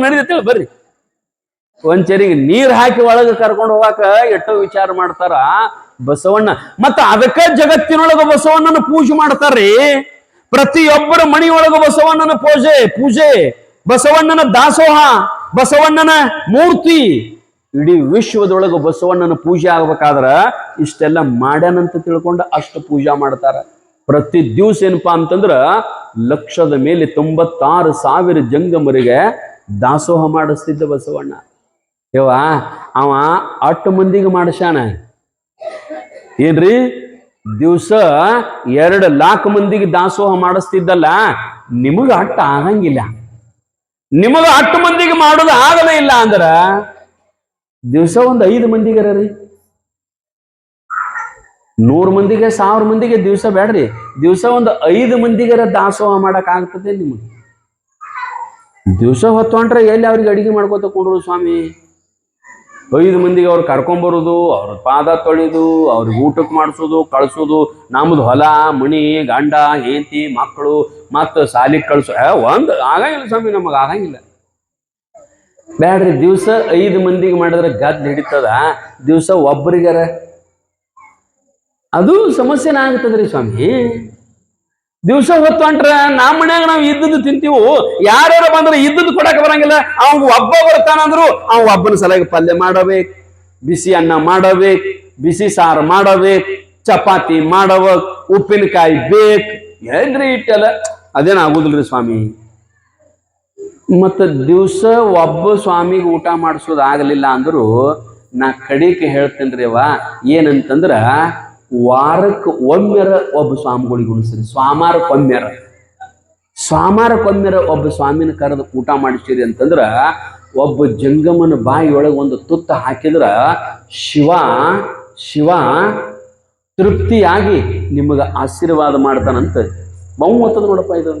ನಡೀತೇಳಿ ಬರ್ರಿ. ಒಂಚರಿಗೆ ನೀರ್ ಹಾಕಿ ಒಳಗ ಕರ್ಕೊಂಡು ಹೋಗಾಕ ಎಷ್ಟೋ ವಿಚಾರ ಮಾಡ್ತಾರ ಬಸವಣ್ಣ. ಮತ್ತ ಅದಕ್ಕ ಜಗತ್ತಿನೊಳಗ ಬಸವಣ್ಣನ ಪೂಜೆ ಮಾಡ್ತಾರ್ರಿ. ಪ್ರತಿಯೊಬ್ಬರ ಮಣಿಯೊಳಗ ಬಸವಣ್ಣನ ಪೂಜೆ ಪೂಜೆ. ಬಸವಣ್ಣನ ದಾಸೋಹ, ಬಸವಣ್ಣನ ಮೂರ್ತಿ. ಇಡೀ ವಿಶ್ವದೊಳಗ ಬಸವಣ್ಣನ ಪೂಜೆ ಆಗ್ಬೇಕಾದ್ರ ಇಷ್ಟೆಲ್ಲ ಮಾಡ್ಯಾನಂತ ತಿಳ್ಕೊಂಡು ಅಷ್ಟು ಪೂಜಾ ಮಾಡ್ತಾರ. ಪ್ರತಿ ದಿವಸ ಏನಪ್ಪಾ ಅಂತಂದ್ರ ಲಕ್ಷದ ಮೇಲೆ ತೊಂಬತ್ತಾರು ಸಾವಿರ ಜಂಗಮರಿಗೆ ದಾಸೋಹ ಮಾಡಿಸ್ತಿದ್ದ ಬಸವಣ್ಣ. ಯವ್ವ, ಅವ ಅಟ್ಟು ಮಂದಿಗೆ ಮಾಡಿಸ್ಯಾನ. ಏನ್ರಿ? ದಿವಸ ಎರಡು ಲಾಕ್ ಮಂದಿಗೆ ದಾಸೋಹ ಮಾಡಿಸ್ತಿದ್ದಲ್ಲ, ನಿಮಗ ಅಟ್ಟ ಆಗಂಗಿಲ್ಲ. ನಿಮಗ ಅಟ್ಟು ಮಂದಿಗೆ ಮಾಡೋದು ಆಗದೇ ಇಲ್ಲ ಅಂದ್ರ ದಿವಸ ಒಂದು ಐದು ಮಂದಿಗೆ ರೀ. ನೂರು ಮಂದಿಗೆ, ಸಾವಿರ ಮಂದಿಗೆ ದಿವಸ ಬೇಡ್ರಿ ದಿವಸ ಒಂದು ಐದು ಮಂದಿಗರ ದಾಸೋಹ ಮಾಡಕ್ ಆಗ್ತದೆ ನಿಮಗೆ. ದಿವಸ ಹೊತ್ತು ಹೊಂಟ್ರೆ ಎಲ್ಲಿ ಅವ್ರಿಗೆ ಅಡಿಗೆ ಮಾಡ್ಕೋತ ಕೂಡ್ರು ಸ್ವಾಮಿ? ಐದು ಮಂದಿಗೆ ಅವ್ರು ಕರ್ಕೊಂಬರೋದು, ಅವ್ರ ಪಾದ ತೊಳೆದು, ಅವ್ರಿಗೆ ಊಟಕ್ಕೆ ಮಾಡಿಸೋದು, ಕಳಿಸೋದು. ನಮ್ದು ಹೊಲ ಮಣಿ ಗಂಡ, ಹೆಂಡತಿ, ಮಕ್ಕಳು, ಮತ್ತು ಸಾಲಿಗೆ ಕಳಿಸೋ ಒಂದು ಆಗಂಗಿಲ್ಲ ಸ್ವಾಮಿ ನಮಗೆ, ಆಗಂಗಿಲ್ಲ. ಬೇಡ್ರಿ ದಿವಸ ಐದು ಮಂದಿಗೆ ಮಾಡಿದ್ರೆ ಗದ್ ಹಿಡಿತದ, ದಿವಸ ಒಬ್ಬರಿಗಾರ ಅದು ಸಮಸ್ಯೆನ ಆಗ್ತದ್ರಿ ಸ್ವಾಮಿ. ದಿವಸ ಹೊತ್ತು ಹೊಂಟ್ರ ನಮ್ಮ ಮನ್ಯಾಗ ನಾವು ಇದ್ದದ್ದು ತಿಂತೀವು? ಯಾರ್ಯಾರು ಬಂದ್ರೆ ಇದ್ದದ್ದು ಕೊಡಕ್ ಬರಂಗಿಲ್ಲ. ಅವ್ಗ ಒಬ್ಬ ಬರ್ತಾನಂದ್ರು ಅವ್ ಒಬ್ಬನ ಸಲಗ ಪಲ್ಯ ಮಾಡಬೇಕು, ಬಿಸಿ ಅನ್ನ ಮಾಡಬೇಕು, ಬಿಸಿ ಸಾರು ಮಾಡಬೇಕು, ಚಪಾತಿ ಮಾಡಬೇಕು, ಉಪ್ಪಿನಕಾಯಿ ಬೇಕು. ಏನ್ರಿ ಇಟ್ಟಲ್ಲ? ಅದೇನ ಆಗುದಿಲ್ರಿ ಸ್ವಾಮಿ? ಮತ್ತ ದಿವಸ ಒಬ್ಬ ಸ್ವಾಮಿಗೆ ಊಟ ಮಾಡಿಸೋದಾಗಲಿಲ್ಲ ಅಂದ್ರು ನಾ ಕಡಿಕೆ ಹೇಳ್ತೇನ್ರಿ ಅವ ಏನಂತಂದ್ರ ವಾರಕ್ಕೆ ಒಮ್ಮೆರ ಒಬ್ಬ ಸ್ವಾಮಿಗಳಿಗೆ ಉಣಿಸ್ರಿ. ಸ್ವಾಮಾರಕ್ಕೊಮ್ಮೆರ ಸ್ವಾಮಾರಕ್ಕೊಮ್ಮೆರ ಒಬ್ಬ ಸ್ವಾಮಿನ ಕರೆದು ಊಟ ಮಾಡಿಸಿರಿ ಅಂತಂದ್ರ ಒಬ್ಬ ಜಂಗಮನ ಬಾಯಿಯೊಳಗೆ ಒಂದು ತುತ್ತ ಹಾಕಿದ್ರ ಶಿವ ಶಿವ ತೃಪ್ತಿಯಾಗಿ ನಿಮಗೆ ಆಶೀರ್ವಾದ ಮಾಡ್ತಾನಂತ ಬಹುಮತದ ನೋಡಪ್ಪ ಇದು.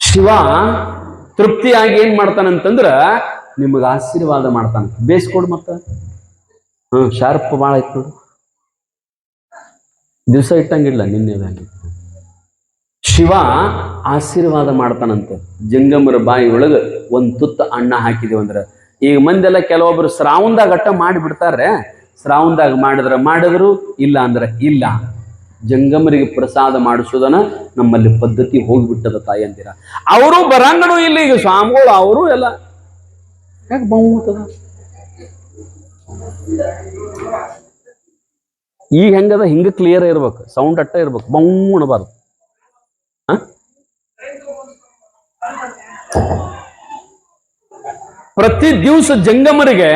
ಶಿವ ತೃಪ್ತಿಯಾಗಿ ಏನ್ ಮಾಡ್ತಾನಂತಂದ್ರ ನಿಮಗೆ ಆಶೀರ್ವಾದ ಮಾಡ್ತಾನ. ಬೇಸ್ಕೊಡ್ ಮತ್ತ. ಹ್ಮ್ ಶಾರ್ಪ್ ಭಾಳ ಇತ್ತು ನೋಡು. ದಿವಸ ಇಟ್ಟಂಗಿಲ್ಲ ನಿನ್ನೆ ಶಿವ ಆಶೀರ್ವಾದ ಮಾಡ್ತಾನಂತೆ. ಜಂಗಮರ ಬಾಯಿ ಒಳಗ ಒಂದು ತುತ್ತ ಅಣ್ಣ ಹಾಕಿದೀವಂದ್ರೆ ಈಗ ಮಂದೆಲ್ಲ ಕೆಲವೊಬ್ರು ಶ್ರಾವಣದಾಗ ಅಟ್ಟ ಮಾಡಿ ಬಿಡ್ತಾರೆ ಶ್ರಾವಣದಾಗ ಮಾಡಿದ್ರೆ ಮಾಡಿದ್ರು, ಇಲ್ಲ ಅಂದ್ರೆ ಇಲ್ಲ. ಜಂಗಮರಿಗೆ ಪ್ರಸಾದ ಮಾಡಿಸೋದನ್ನ ನಮ್ಮಲ್ಲಿ ಪದ್ಧತಿ ಹೋಗ್ಬಿಟ್ಟದ ತಾಯಿ ಅಂತೀರ. ಅವರು ಬರಂಗನು ಇಲ್ಲ ಈಗ ಸ್ವಾಮಿಗಳು, ಅವರು ಎಲ್ಲ. ಯಾಕೆ ಬಹುಮತದ? ಈಗ ಹೆಂಗದ ಹಿಂಗ ಕ್ಲಿಯರ್ ಇರ್ಬೇಕು ಸೌಂಡ್ ಅಟ್ಟ ಇರ್ಬೇಕು ಬೌ ಅಣಬಾರ್ದು? ಪ್ರತಿ ದಿವಸ ಜಂಗಮರಿಗೆ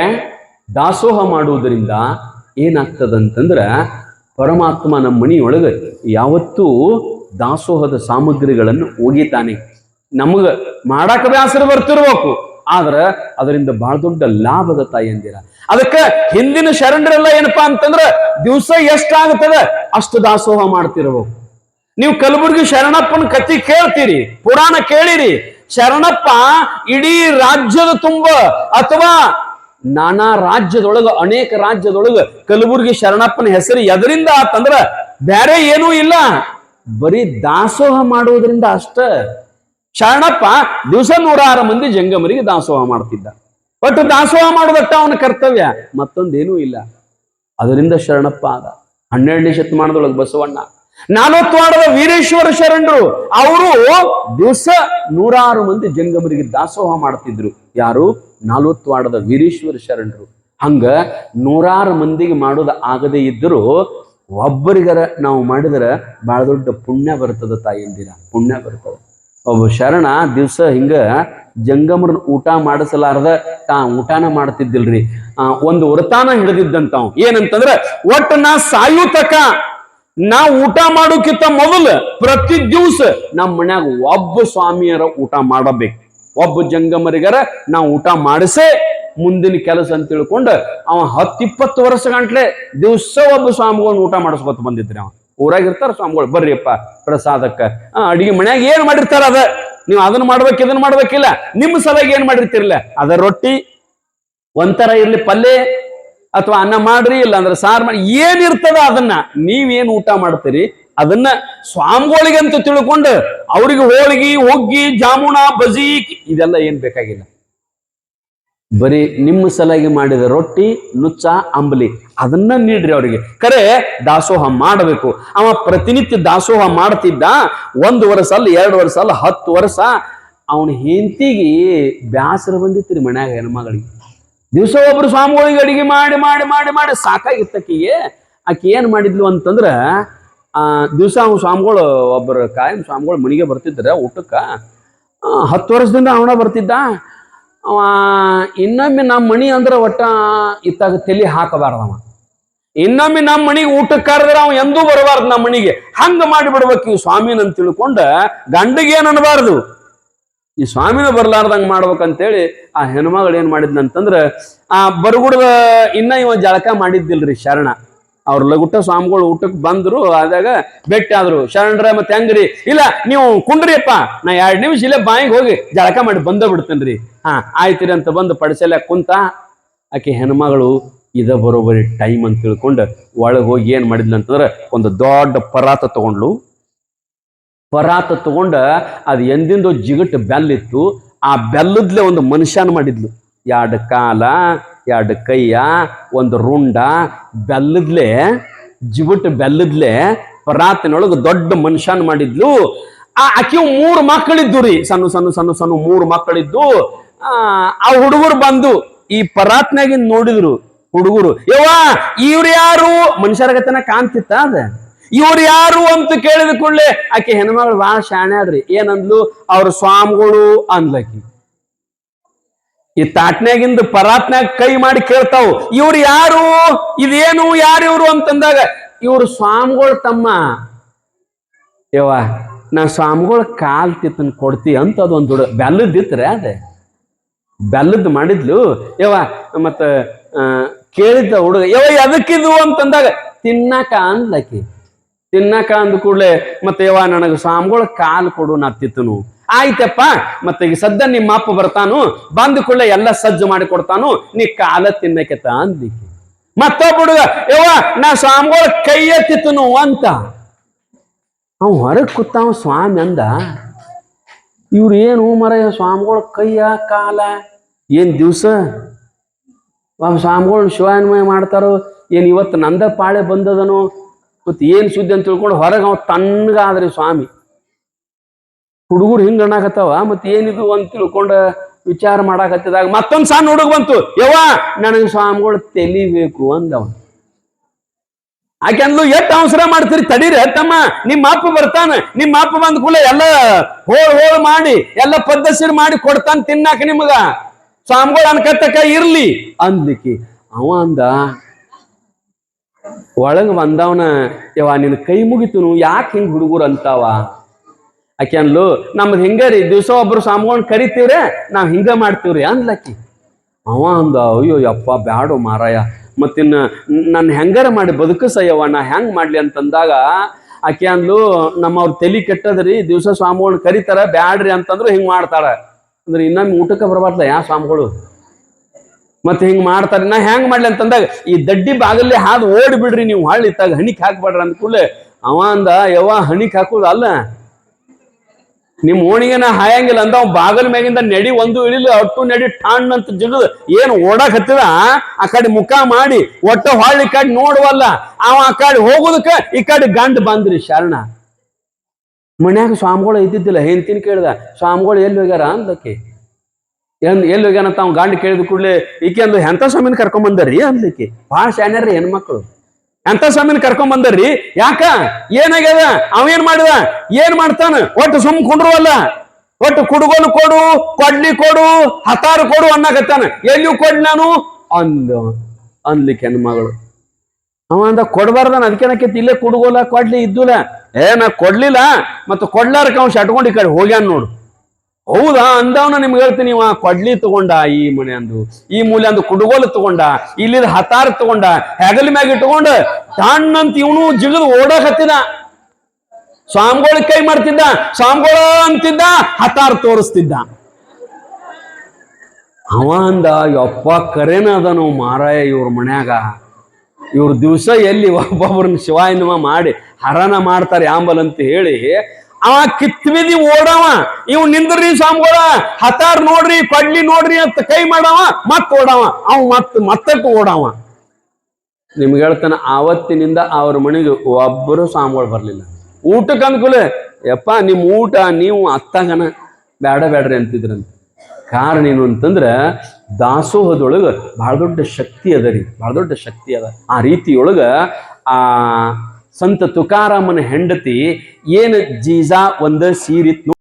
ದಾಸೋಹ ಮಾಡುವುದರಿಂದ ಏನಾಗ್ತದಂತಂದ್ರ ಪರಮಾತ್ಮ ನಮ್ಮ ಮನೆಯೊಳಗೆ ಯಾವತ್ತೂ ದಾಸೋಹದ ಸಾಮಗ್ರಿಗಳನ್ನು ಒಗಿತಾನೆ. ನಮಗ ಮಾಡಾಕ ಬ್ಯಾಸರ ಬರ್ತಿರ್ಬೇಕು. ಆದ್ರ ಅದರಿಂದ ಬಹಳ ದೊಡ್ಡ ಲಾಭದ ತಾಯಿ ಅಂದಿರ. ಅದಕ್ಕ ಹಿಂದಿನ ಶರಣರೆಲ್ಲ ಏನಪ್ಪಾ ಅಂತಂದ್ರ ದಿವಸ ಎಷ್ಟಾಗುತ್ತದ ಅಷ್ಟು ದಾಸೋಹ ಮಾಡ್ತಿರ್ಬೇಕು. ನೀವು ಕಲಬುರ್ಗಿ ಶರಣಪ್ಪನ ಕತಿ ಕೇಳ್ತೀರಿ, ಪುರಾಣ ಕೇಳಿರಿ. ಶರಣಪ್ಪ ಇಡೀ ರಾಜ್ಯದ ತುಂಬ ಅಥವಾ ನಾನಾ ರಾಜ್ಯದೊಳಗ, ಅನೇಕ ರಾಜ್ಯದೊಳಗ ಕಲಬುರ್ಗಿ ಶರಣಪ್ಪನ ಹೆಸರು ಎದರಿಂದ ಆತಂದ್ರ ಬೇರೆ ಏನೂ ಇಲ್ಲ. ಬರೀ ದಾಸೋಹ ಮಾಡುವುದರಿಂದ ಅಷ್ಟ. ಶರಣಪ್ಪ, ದಿವಸ ನೂರಾರು ಮಂದಿ ಜಂಗಮರಿಗೆ ದಾಸೋಹ ಮಾಡ್ತಿದ್ದ. ಒಟ್ಟು ದಾಸೋಹ ಮಾಡೋದಟ್ಟ ಅವನ ಕರ್ತವ್ಯ? ಮತ್ತೊಂದೇನೂ ಇಲ್ಲ. ಅದರಿಂದ ಶರಣಪ್ಪ ಆದ. ಹನ್ನೆರಡನೇ ಶತಮಾನದೊಳಗೆ ಬಸವಣ್ಣ. ನಾಲ್ವತ್ವಾಡದ ವೀರೇಶ್ವರ ಶರಣರು, ಅವರು ದಿವಸ ನೂರಾರು ಮಂದಿ ಜಂಗಮರಿಗೆ ದಾಸೋಹ ಮಾಡ್ತಿದ್ರು. ಯಾರು? ನಾಲ್ವತ್ವಾಡದ ವೀರೇಶ್ವರ ಶರಣರು. ಹಂಗ ನೂರಾರು ಮಂದಿಗೆ ಮಾಡೋದ ಆಗದೇ ಇದ್ದರೂ ಒಬ್ಬರಿಗರ ನಾವು ಮಾಡಿದ್ರೆ ಬಹಳ ದೊಡ್ಡ ಪುಣ್ಯ ಬರ್ತದ ತಾಯಿಯಂದಿರ ಪುಣ್ಯ ಬರ್ತದ. ಒಬ್ಬ ಶರಣ ದಿವಸ ಹಿಂಗ ಜಂಗಮರನ್ನ ಊಟ ಮಾಡಿಸಲಾರ್ದ ತಾ ಊಟಾನ ಮಾಡ್ತಿದ್ದಿಲ್ರಿ. ಆ, ಒಂದು ವ್ರತಾನ ಹಿಡಿದಿದ್ದಂತ ಏನಂತಂದ್ರ ಒಟ್ಟು ನಾ ಸಾಯು ತಕ ನಾ ಊಟ ಮಾಡೋಕ್ಕಿಂತ ಮೊದಲು ಪ್ರತಿ ದಿವಸ ನಮ್ಮ ಮನ್ಯಾಗ ಒಬ್ಬ ಸ್ವಾಮಿಯರ ಊಟ ಮಾಡಬೇಕು. ಒಬ್ಬ ಜಂಗಮರಿಗರ ನಾ ಊಟ ಮಾಡಿಸೇ ಮುಂದಿನ ಕೆಲಸ ಅಂತ ತಿಳ್ಕೊಂಡು ಅವ ಹತ್ತಿಪ್ಪತ್ತು ವರ್ಷ ಗಂಟ್ಲೆ ದಿವಸ ಒಬ್ಬ ಸ್ವಾಮಿಗಳನ್ನ ಊಟ ಮಾಡಿಸ್ಕೊತ ಬಂದಿದ್ರಿ ಅವ. ಊರಾಗ ಇರ್ತಾರ ಸ್ವಾಮಿಗಳು, ಬರ್ರಿಯಪ್ಪ, ಪ್ರಸಾದಕ್ಕ. ಅಡಿಗೆ ಮನ್ಯಾಗ ಏನ್ ಮಾಡಿರ್ತಾರ ಅದ? ನೀವು ಅದನ್ನ ಮಾಡ್ಬೇಕು, ಇದನ್ನ ಮಾಡ್ಬೇಕಿಲ್ಲ. ನಿಮ್ಮ ಸಲಗ ಏನ್ ಮಾಡಿರ್ತಿರ್ಲ? ಅದ ರೊಟ್ಟಿ, ಒಂಥರ ಇರ್ಲಿ ಪಲ್ಯ, ಅಥವಾ ಅನ್ನ ಮಾಡ್ರಿ ಇಲ್ಲ ಅಂದ್ರೆ ಸಾರು ಮಾಡಿ ಏನಿರ್ತದ ಅದನ್ನ? ನೀವೇನ್ ಊಟ ಮಾಡ್ತೀರಿ? ಅದನ್ನ ಸ್ವಾಮಿಗಳಿಗೆ ಅಂತ ತಿಳ್ಕೊಂಡು, ಅವ್ರಿಗೆ ಹೋಳಿಗೆ ಒಗ್ಗಿ ಜಾಮೂನ, ಬಜಿ ಇದೆಲ್ಲ ಏನ್ ಬೇಕಾಗಿಲ್ಲ. ಬರೀ ನಿಮ್ಮ ಸಲಾಗಿ ಮಾಡಿದ ರೊಟ್ಟಿ, ನುಚ್ಚ, ಅಂಬಲಿ. ಅದನ್ನ ನೀಡ್ರಿ ಅವರಿಗೆ. ಕರೆ, ದಾಸೋಹ ಮಾಡಬೇಕು. ಅವ ಪ್ರತಿನಿತ್ಯ ದಾಸೋಹ ಮಾಡ್ತಿದ್ದ ಒಂದು ವರ್ಷ ಅಲ್ಲ, ಎರಡು ವರ್ಷ ಅಲ್ಲ, ಹತ್ತು ವರ್ಷ. ಅವನ ಹೆಂಡತಿಗೆ ಬ್ಯಾಸರ ಬಂದಿತ್ತು ರೀ ಮನ್ಯಾಗ ಹೆಣ್ಮಗಳಿಗೆ. ದಿವಸ ಒಬ್ರು ಸ್ವಾಮಿಗಳಿಗೆ ಅಡಿಗೆ ಮಾಡಿ ಮಾಡಿ ಮಾಡಿ ಮಾಡಿ ಸಾಕಾಗಿತ್ತು ಆಕಿಗೆ ಆಕೆ ಏನ್ ಮಾಡಿದ್ಲು ಅಂತಂದ್ರ, ಆ, ದಿವಸ ಅವ್ನು ಸ್ವಾಮಿಗಳು ಒಬ್ಬರು ಕಾಯಂ ಸ್ವಾಮಿಗಳು ಮನೆಗೆ ಬರ್ತಿದ್ರ ಊಟಕ್ಕ. ಹತ್ತು ವರ್ಷದಿಂದ ಅವನ ಬರ್ತಿದ್ದ. ಅವ, ಇನ್ನೊಮ್ಮೆ ನಮ್ಮ ಮಣಿ ಅಂದ್ರೆ ಒಟ್ಟ ಇತ್ತಾಗ ತಲೆ ಹಾಕಬಾರ್ದವ. ಇನ್ನೊಮ್ಮೆ ನಮ್ಮ ಮಣಿಗೆ ಊಟಕ್ಕೆ ಕರೆದ್ರೆ ಅವ್ ಎಂದೂ ಬರಬಾರ್ದು ನಮ್ಮ ಮನೆಗೆ. ಹಂಗ ಮಾಡಿಬಿಡ್ಬೇಕು ಈ ಸ್ವಾಮಿನ ಅಂತ ತಿಳ್ಕೊಂಡ ಗಂಡಿಗೆ ಏನ್ ಅನ್ಬಾರ್ದು? ಈ ಸ್ವಾಮಿನ ಬರ್ಲಾರ್ದಂಗ ಮಾಡ್ಬೇಕಂತೇಳಿ ಆ ಹೆಣ್ಮಗಳು ಏನ್ ಮಾಡಿದ್ನಂತಂದ್ರ, ಆ ಬರಗುಡದ ಇನ್ನ ಇವ ಜಳಕ ಮಾಡಿದ್ದಿಲ್ರಿ ಶರಣ. ಅವ್ರ ಲಗುಟ ಸ್ವಾಮಿಗಳು ಊಟಕ್ಕೆ ಬಂದ್ರು, ಆದಾಗ ಭೇಟಿ ಆದ್ರು, ಶರಣರ, ಮತ್ತೆ ಹೆಂಗ್ರಿ? ಇಲ್ಲ, ನೀವು ಕುಂಡ್ರಿಯಪ್ಪ, ನಾ ಎರಡ್ ನಿಮಿಷ ಇಲ್ಲ ಬಾಯಿಗೆ ಹೋಗಿ ಜಳಕ ಮಾಡಿ ಬಂದ ಬಿಡ್ತೇನ್ರಿ. ಹಾ ಆಯ್ತಿರಿ ಅಂತ ಬಂದು ಪಡಿಸಲ ಕುಂತ ಆಕೆ ಹೆಣ್ಮಗಳು ಇದ ಬರೋಬರಿ ಟೈಮ್ ಅಂತ ತಿಳ್ಕೊಂಡು ಒಳಗೆ ಹೋಗಿ ಏನು ಮಾಡಿದ್ಲು ಅಂತಂದ್ರೆ ಒಂದು ದೊಡ್ಡ ಪರಾತ ತಗೊಂಡ್ಲು ಪರಾತ ತಗೊಂಡ ಅದು ಎಂದಿಂದ ಜಿಗಟ್ ಬೆಲ್ಲಿತ್ತು. ಆ ಬೆಲ್ಲದ್ಲೆ ಒಂದು ಮನುಷ್ಯನ ಮಾಡಿದ್ಲು. ಎರಡು ಕಾಲ, ಎರಡು ಕೈಯ, ಒಂದು ರುಂಡ, ಬೆಲ್ಲದ್ಲೆ, ಜಿಗುಟ್ ಬೆಲ್ಲದ್ಲೆ ಪರಾತನೊಳಗೆ ದೊಡ್ಡ ಮನುಷ್ಯನ ಮಾಡಿದ್ಲು. ಆ ಆಕಿವು ಮೂರು ಮಕ್ಕಳಿದ್ದು ರೀ, ಸಣ್ಣ ಸಣ್ಣ ಸಣ್ಣ ಸಣ್ಣ ಮೂರು ಮಕ್ಕಳಿದ್ದು. ಆ ಹುಡುಗರು ಬಂದು ಈ ಪರಾತ್ನಾಗಿನ್ ನೋಡಿದ್ರು. ಹುಡುಗರು. ಯವ್ವ, ಇವ್ರು ಯಾರು? ಮನುಷ್ಯರಗತನ ಕಾಣ್ತಿತ್ತ ಅದ? ಇವ್ರು ಯಾರು ಅಂತ ಕೇಳಿದ ಕೂಡಲೇ ಆಕೆ ಹೆಣ್ಮಗಳು ಬಹಳ ಶಾಣೆ ಆದ್ರಿ ಏನಂದ್ಲು? ಅವ್ರ ಸ್ವಾಮಿಗಳು ಅಂದ್ಲಕಿ ಈ ತಾಟ್ನ್ಯಾಗಿಂದ ಪರಾತ್ನ್ಯಾಗ ಕೈ ಮಾಡಿ ಕೇಳ್ತಾವು. ಇವ್ರು ಯಾರು? ಇದೇನು ಯಾರು ಇವ್ರು ಅಂತಂದಾಗ, ಇವ್ರು ಸ್ವಾಮಿಗಳು ತಮ್ಮ. ಯವ್ವ, ನಾ ಸ್ವಾಮಿಗಳ ಕಾಲ್ ತಿತ್ತನ್ ಕೊಡ್ತಿ ಅಂತ ಅದೊಂದು ದುಡ ಬೆಲ್ಲದಿತ್ರೆ ಅದೇ. ಬೆಲ್ಲದ್ ಮಾಡಿದ್ಲು. ಯವ್ವ, ಮತ್ತ ಕೇಳಿದ್ದ ಹುಡುಗ, ಯವ್ವ ಎದಕ್ಕಿದು ಅಂತಂದಾಗ, ತಿನ್ನಕ ಅಂದ್ಲಕಿ. ತಿನ್ನಕ ಅಂದ ಕೂಡಲೇ, ಮತ್ತೆ ಯವ ನನಗೆ ಸ್ವಾಮಿಗಳ ಕಾಲು ಕೊಡು, ನಾ ತಿತ್ತನು. ಆಯ್ತಪ್ಪ, ಮತ್ತೆ ಈಗ ಸದ್ದ ನಿಮ್ಮ ಅಪ್ಪ ಬರ್ತಾನು, ಬಂದ ಕೂಡಲೇ ಎಲ್ಲ ಸಜ್ಜು ಮಾಡಿ ಕೊಡ್ತಾನು, ನೀ ಕಾಲ ತಿನ್ನಕೆತ ಅಂದ್ಲಿಕ್ಕೆ ಮತ್ತೊಬ್ಬ ಹುಡುಗ ಯವ ನಾ ಸ್ವಾಮಿಗಳ ಕೈಯ ತಿತ್ತನು ಅಂತ. ಅವ್ ಹೊರಗ್ ಕೂತಾವ ಸ್ವಾಮಿ ಅಂದ, ಇವ್ರು ಏನು ಮರ ಸ್ವಾಮಿಗಳ ಕೈಯ, ಕಾಲ? ಏನ್ ದಿವ್ಸ? ಒಬ್ಬ ಸ್ವಾಮಿಗಳು ಶಿವಾನ್ಮಯ ಮಾಡ್ತಾರೋ, ಏನು ಇವತ್ತು ನಂದ ಪಾಳೆ ಬಂದದನು, ಮತ್ತು ಏನು ಸುದ್ದಿ ಅಂತ ತಿಳ್ಕೊಂಡು ಹೊರಗೆ ಅವ ತಣ್ಣಗಾದ್ರಿ ಸ್ವಾಮಿ. ಹುಡುಗರು ಹಿಂಗೆ ಅಣ್ಣಾಕತ್ತಾವ, ಮತ್ತು ಏನಿದು ಅಂತ ತಿಳ್ಕೊಂಡು ವಿಚಾರ ಮಾಡಾಕತ್ತಿದಾಗ ಮತ್ತೊಂದು ಸಣ್ಣ ಹುಡುಗ ಬಂತು. ಯವ್ವ, ನನಗೆ ಸ್ವಾಮಿಗಳು ತೆಲಿಬೇಕು ಅಂದವ. ಆಕೆ ಅಂದ್ಲು ಅವಸರ ಮಾಡ್ತೀರಿ, ತಡೀರಿ, ತಮ್ಮ, ನಿಮ್ಮ ಅಪ್ಪ ಬರ್ತಾನೆ, ನಿಮ್ಮ ಅಪ್ಪ ಬಂದ ಕೂಡಲೇ ಎಲ್ಲ ಹೋಳ್ ಹೋಳ್ ಮಾಡಿ, ಎಲ್ಲ ಪದ್ಧತಿ ಮಾಡಿ ಕೊಡ್ತಾನೆ ತಿನ್ನಾಕ ನಿಮಗ. ಸ್ವಾಮಿಗಳು ಅನ್ಕತ್ತಕ ಇರ್ಲಿ. ಅಂದ್ಲಿಕ್ಕಿ, ಅವ ಅಂದ, ಒಳಗ ಬಂದವನ, ಯವ್ವ ನಿನ್ನ ಕೈ ಮುಗಿತುನು, ಯಾಕೆ ಹಿಂಗ್ ಹುಡುಗರು ಅಂತಾವ? ಆಕೆ ಅನ್ಲು ನಮ್ದು ಹಿಂಗ ರೀ, ದಿವಸ ಒಬ್ರು ಸ್ವಾಮಿಗಳನ್ನ ಕರಿತೀವ್ರೆ, ನಾವ್ ಹಿಂಗ ಮಾಡ್ತೀವ್ರಿ ಅಂದ್ಲಕ್ಕಿ. ಅವ ಅಂದ, ಅಯ್ಯೋ, ಯಪ್ಪ, ಬ್ಯಾಡು ಮಾರಾಯ. ಮತ್ತಿನ್ನ ನನ್ನ ಹೆಂಗಾರ ಮಾಡಿ ಬದುಕಸಯ್ಯವ್ವ, ನಾ ಹೆಂಗ್ ಮಾಡ್ಲಿ ಅಂತಂದಾಗ, ಆಕೆ ಅಂದ್ಲು, ನಮ್ಮವ್ರ ತಲಿ ಕೆಟ್ಟದ್ರಿ, ದಿವಸ ಸ್ವಾಮಿಗಳನ್ನ ಕರಿತಾರ, ಬ್ಯಾಡ್ರಿ ಅಂತಂದ್ರು ಹಿಂಗ್ ಮಾಡ್ತಾರ ಅಂದ್ರೆ ಇನ್ನೊಮ್ಮೆ ಊಟಕ್ಕೆ ಬರಬಾರ್ದ ಯಾ ಸ್ವಾಮಿಗಳು? ಮತ್ತೆ ಹಿಂಗ್ ಮಾಡ್ತಾರೆ. ನಾ ಹೆಂಗ್ ಮಾಡ್ಲಿ ಅಂತಂದಾಗ, ಈ ದಡ್ಡಿ ಬಾಗಲ್ಲಿ ಹಾದು ಓಡಿ ಬಿಡ್ರಿ ನೀವು, ಹಳ್ಳಿ ಇತ್ತಾಗ ಹಣಿಕ್ ಹಾಕ್ಬೇಡ್ರಿ ಅಂದ ಕೂಡಲೇ ಅವ ಅಂದ, ಯವ್ವ ಹಣಿಕ್ ಹಾಕೋದು ಅಲ್ಲ. ನಿಮ್ ಓಣಿಗೆ ನಾ ಹಾಯಂಗಿಲ್ಲ ಅಂದ, ಅವ್ ಬಾಗಲ್ ಮ್ಯಾಗಿಂದ ನಡಿ ಒಂದು ಇಳಿಲು, ಅಟ್ಟು ನಡಿ ಠಾಣ್ ಅಂತ ಜಿಗಿದು ಏನು ಓಡಾಕ್ ಹತ್ತಿದ? ಆ ಕಡೆ ಮುಖ ಮಾಡಿ, ಒಟ್ಟ ಹೊಳ್ಳಿ ಕಡೆ ನೋಡುವಲ್ಲ, ಅವ ಆ ಕಡೆ ಹೋಗುದಕ್ಕ ಈ ಕಡೆ ಗಂಡ್ ಬಂದ್ರಿ ಶರಣ. ಮನ್ಯಾಗ ಸ್ವಾಮಿಗಳು ಇದ್ದಿದ್ದಿಲ್ಲ ಹೆಂತಿನ ಕೇಳ್ದ, ಸ್ವಾಮಿಗಳು ಎಲ್ಲಿ ಹೋಗ್ಯಾರ? ಅಂದಕ್ಕೆ ಏನ್ ಎಲ್ಲಿ ಹೋಗ್ಯಾನ? ಅವ್ನ ಗಂಡ ಕೇಳಿದ ಕೂಡಲೇ ಈಕೆ ಅಂದು ಎಂಥ ಸ್ವಾಮಿನ ಕರ್ಕೊಂಬಂದರ್ರಿ ಅಂದಕ್ಕೆ, ಭಾಳ ಶಾನ್ಯಾರ್ರಿ ಹೆಣ್ಮಕ್ಳು. ಎಂಥ ಸ್ವಾಮಿನ ಕರ್ಕೊಂಬಂದರ್ರಿ ಯಾಕ? ಏನಾಗ್ಯದ? ಅವೇನ್ ಮಾಡಿದ? ಏನ್ ಮಾಡ್ತಾನ? ಒಟ್ಟು ಸುಮ್ ಕುಂಡ್ರುವಲ್ಲ ಒಟ್ಟು ಕುಡುಗೋಲು ಕೊಡು, ಕೊಡ್ಲಿ ಕೊಡು, ಹತಾರು ಕೊಡು ಅನ್ನಕತ್ತಾನ. ಎಲ್ಲಿ ಕೊಡ್ಲಿ ನಾನು? ಅಂದ ಅನ್ಲಿಕ್ಕೆ ಹೆಣ್ಮಗಳು. ಅವ ಅಂದ, ಕೊಡ್ಬಾರ್ದನ, ಅದಕ್ಕೆ ಇಲ್ಲೇ ಕುಡುಗೋಲ, ಕೊಡ್ಲಿ ಇದ್ದುಲ ಏ, ನಾ ಕೊಡ್ಲಿಲ್ಲ, ಮತ್ತು ಕೊಡ್ಲಾರಕ್ಕೆ ಅವ್ನು ಶಟ್ಕೊಂಡು ಈ ಕಡೆ ಹೋಗ್ಯಾನ ನೋಡು. ಹೌದಾ? ಅಂದವನ ನಿಮ್ಗೆ ಹೇಳ್ತೀನಿ ಇವ, ಕೊಡ್ಲಿ ತಗೊಂಡ, ಈ ಮನೆ ಅಂದು, ಈ ಮೂಲೆ ಅಂದು, ಕುಡುಗೋಲು ತಗೊಂಡ, ಇಲ್ಲಿದ ಹತಾರ ತಗೊಂಡ, ಹೆಗಲ್ ಮ್ಯಾಗ ಇಟ್ಕೊಂಡ, ತಣ್ಣಂತ ಇವನು ಜಿಗಿದು ಓಡಕ್ ಹತ್ತಿದ ಸ್ವಾಮಿಗಳ ಕೈ ಮಾಡ್ತಿದ್ದ, ಸ್ವಾಮಿಗಳ ಅಂತಿದ್ದ, ಹತಾರ ತೋರಿಸ್ತಿದ್ದ. ಅವ ಅಂದ, ಯಪ್ಪ, ಕರೇನ ಅದನು ಮಾರಾಯ ಇವ್ರ ಮನ್ಯಾಗ. ಇವ್ರ ದಿವಸ ಎಲ್ಲಿ ಒಬ್ಬೊಬ್ಬರನ್ನ ಶಿವಾಯನಮ ಮಾಡಿ ಹರನ ಮಾಡ್ತಾರೆ ಆಂಬಲ್ ಅಂತ ಹೇಳಿ ಆ ಕಿತ್ವಿದಿ ಓಡವ ಇವ್ ನಿಂದ್ರಿ ಸ್ವಾಮಿಗಳ, ಹತಾರ್ ನೋಡ್ರಿ ಕೊಡ್ಲಿ ನೋಡ್ರಿ ಅಂತ ಕೈ ಮಾಡವ ಮತ್ ಓಡವ, ಅವ್ ಮತ್ ಮತ್ತಟ್ಟು ಓಡವ. ನಿಮ್ಗೆ ಹೇಳ್ತಾನೆ, ಆವತ್ತಿನಿಂದ ಅವ್ರ ಮನೆಗೆ ಒಬ್ಬರು ಸ್ವಾಮಿಗಳು ಬರ್ಲಿಲ್ಲ. ಊಟಕ್ಕೆ ಅನ್ಕೂಲ, ಯಪ್ಪ, ನಿಮ್ ಊಟ, ನೀವು ಅತ್ತಾಗನ ಬೇಡ ಬೇಡ್ರಿ ಅಂತಿದ್ರಂತ. ಕಾರಣ ಏನು ಅಂತಂದ್ರ ದಾಸೋಹದೊಳಗ ಬಹಳ ದೊಡ್ಡ ಶಕ್ತಿ ಅದ ರೀ ಬಹಳ ದೊಡ್ಡ ಶಕ್ತಿ ಅದ. ಆ ರೀತಿಯೊಳಗ ಆ ಸಂತ ತುಕಾರಾಮನ ಹೆಂಡತಿ ಏನು ಜೀಜಾ ಒಂದ ಸೀರಿತ್